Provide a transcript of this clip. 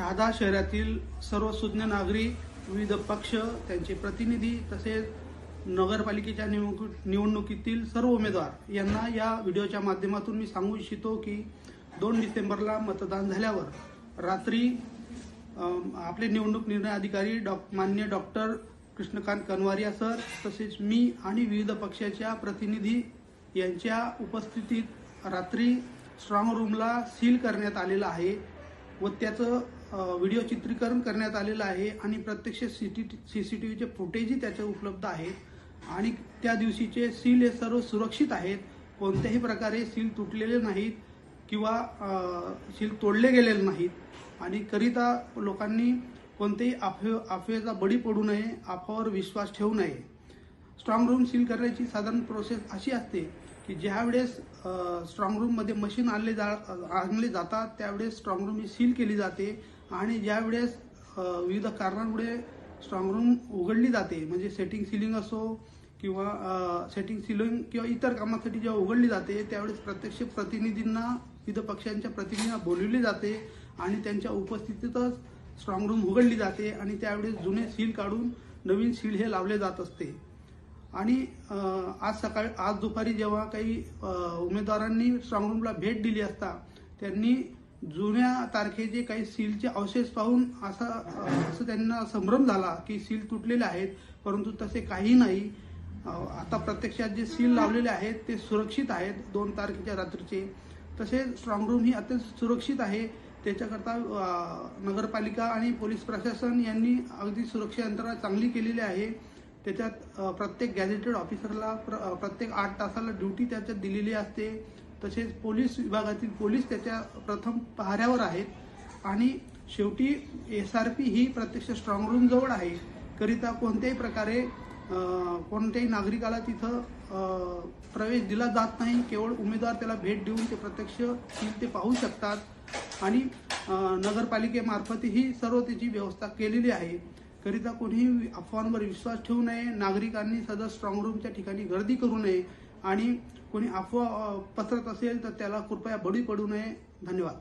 शहादा शहरातील सर्व सुज्ञ नागरिक विविध पक्ष त्यांचे प्रतिनिधी तसेच नगरपालिकेच्या निवडणुकी- निवडणुकीतील सर्व उमेदवार यांना या व्हिडिओच्या माध्यमातून मी सांगू इच्छितो की दोन डिसेंबरला मतदान झाल्यावर रात्री आपले निवडणूक निर्णय अधिकारी डॉ मान्य डॉक्टर कृष्णकांत कनवारिया सर तसेच मी आणि विविध पक्षाच्या प्रतिनिधी यांच्या उपस्थितीत रात्री स्ट्रॉंग रूमला सील करण्यात आलेलं आहे व त्याचं व्हिडिओ चित्रीकरण करण्यात आलेलं आहे आणि प्रत्यक्ष सी सी टी व्हीचे फुटेजही त्याचे उपलब्ध आहेत. आणि त्या दिवशीचे सील हे सर्व सुरक्षित आहेत. कोणत्याही प्रकारे सील तुटलेले नाहीत किंवा सील तोडले गेलेले नाहीत. आणि करिता लोकांनी कोणतेही अफवे अफवेचा बळी पडू नये अफवावर विश्वास ठेवू नये. स्ट्रॉंग रूम सील करण्याची साधारण प्रोसेस अशी असते की ज्या वेळेस स्ट्रॉंग रूममध्ये मशीन आणले जा आणले जातात त्यावेळेस स्ट्रॉंग रूम ही सील केली जाते. आणि ज्या वेळेस विविध कारणांमुळे स्ट्रॉंग रूम उघडली जाते म्हणजे सेटिंग सिलिंग असो किंवा सेटिंग सिलिंग किंवा इतर कामासाठी जेव्हा उघडली जाते त्यावेळेस प्रत्यक्ष प्रतिनिधींना विविध पक्षांच्या प्रतिनिधींना बोलवली जाते आणि त्यांच्या उपस्थितीतच स्ट्रॉंग रूम उघडली जाते आणि त्यावेळेस जुने सील काढून नवीन सील हे लावले जात असते. आणि आज सकाळी आज दुपारी जेव्हा काही उमेदवारांनी स्ट्रॉंग रूमला भेट दिली असता त्यांनी जुन्या तारखेचे काही सीलचे अवशेष पाहून असा असं त्यांना संभ्रम झाला की सील तुटलेले आहेत परंतु तसे काही नाही. आता प्रत्यक्षात जे सील लावलेले आहेत ते सुरक्षित आहेत दोन तारखेच्या रात्रीचे. तसेच स्ट्रॉंग रूम ही अत्यंत सुरक्षित आहे. त्याच्याकरता नगरपालिका आणि पोलीस प्रशासन यांनी अगदी सुरक्षा यंत्रणा चांगली केलेली आहे. त्याच्यात प्रत्येक गॅझेटेड ऑफिसरला प्र प्रत्येक आठ तासाला ड्युटी त्याच्यात दिलेली असते. तसेच पोलीस विभागातील पोलीस त्याच्या प्रथम पहाऱ्यावर आहेत. आणि शेवटी एस आर पी ही प्रत्यक्ष स्ट्रॉंग रूम जवळ आहे. करिता कोणत्याही प्रकारे कोणत्याही नागरिकाला तिथं प्रवेश दिला जात नाही. केवळ उमेदवार त्याला भेट देऊन ते प्रत्यक्ष ते पाहू शकतात. आणि नगरपालिकेमार्फतही सर्व त्याची व्यवस्था केलेली आहे. करिता कोणीही अफवांवर विश्वास ठेवू नये. नागरिकांनी सदर स्ट्रॉंग रूमच्या ठिकाणी गर्दी करू नये. आणि कोणी अफवा पसरत असेल तर त्याला कृपया बळी पडू नये. धन्यवाद.